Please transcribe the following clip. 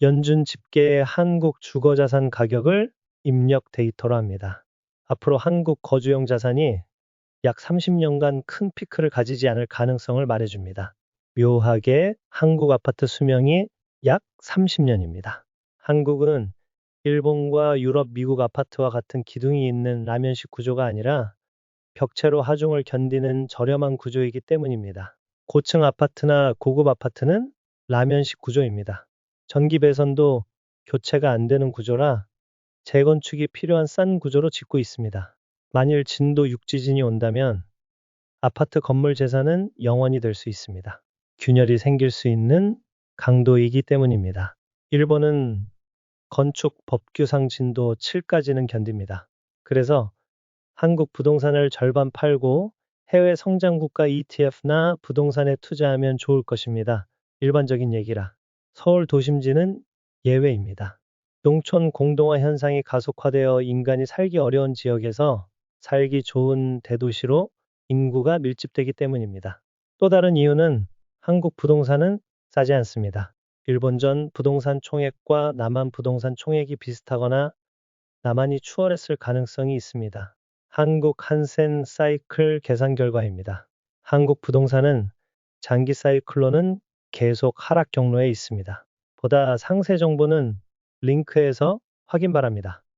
연준 집계의 한국 주거자산 가격을 입력 데이터로 합니다. 앞으로 한국 거주용 자산이 약 30년간 큰 피크를 가지지 않을 가능성을 말해줍니다. 묘하게 한국 아파트 수명이 약 30년입니다. 한국은 일본과 유럽, 미국 아파트와 같은 기둥이 있는 라면식 구조가 아니라 벽체로 하중을 견디는 저렴한 구조이기 때문입니다. 고층 아파트나 고급 아파트는 라면식 구조입니다. 전기 배선도 교체가 안 되는 구조라 재건축이 필요한 싼 구조로 짓고 있습니다. 만일 진도 6지진이 온다면 아파트 건물 재산은 영원히 될수 있습니다. 균열이 생길 수 있는 강도이기 때문입니다. 일본은 건축 법규상 진도 7까지는 견딥니다. 그래서 한국 부동산을 절반 팔고 해외 성장국가 ETF나 부동산에 투자하면 좋을 것입니다. 일반적인 얘기라. 서울 도심지는 예외입니다. 농촌 공동화 현상이 가속화되어 인간이 살기 어려운 지역에서 살기 좋은 대도시로 인구가 밀집되기 때문입니다. 또 다른 이유는 한국 부동산은 싸지 않습니다. 일본전 부동산 총액과 남한 부동산 총액이 비슷하거나 남한이 추월했을 가능성이 있습니다. 한국 한센 사이클 계산 결과입니다. 한국 부동산은 장기 사이클로는 계속 하락 경로에 있습니다. 보다 상세 정보는 링크에서 확인 바랍니다.